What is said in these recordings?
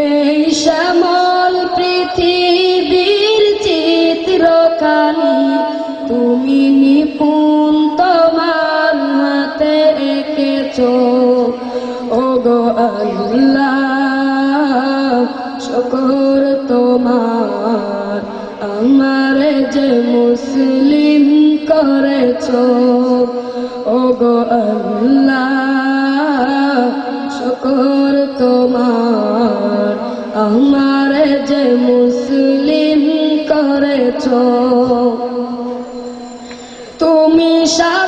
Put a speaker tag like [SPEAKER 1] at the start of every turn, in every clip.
[SPEAKER 1] এই শ্যামল পৃথিবীর চিত্রখানি তুমি নিপুণ তোমার হাতে এঁকেছ। ওগো আল্লাহ, শুকর তোমার, আমার যে মুসলিম করেছ। ওগো আল্লাহ শুকর তোমার। আমার যে মুসলিম করেছ তুমি সাগরের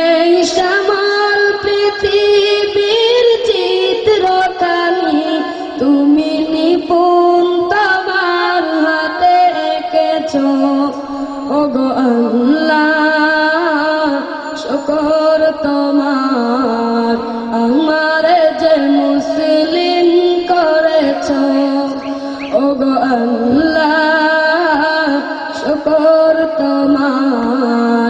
[SPEAKER 1] এই শ্যামল পৃথিবীর চিত্রখানি তুমি নিপুণ তোমার হাতে এঁকেছ ওগো আল্লাহ, শুকর তোমার, আমার যে মুসলিম করেছ। ওগো আল্লাহ, শুকর তোমার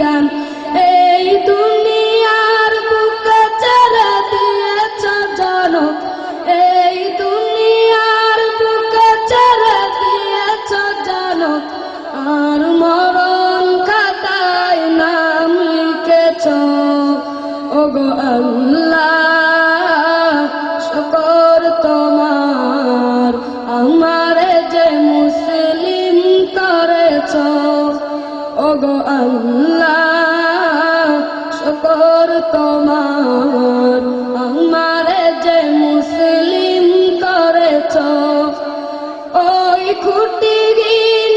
[SPEAKER 1] গান এই দুনিয়ার বুকে ছেড়ে দিয়েছ জনক। এই দুনিয়ার বুকে ছেড়ে দিয়েছ জনক। আর মরণ খাতায় নাম লিখেছ। ওগো আল্লাহ শুকর ওগো আল্লাহ শুকর তোমার আমার যে মুসলিম করেছ ওই খুঁটিহীন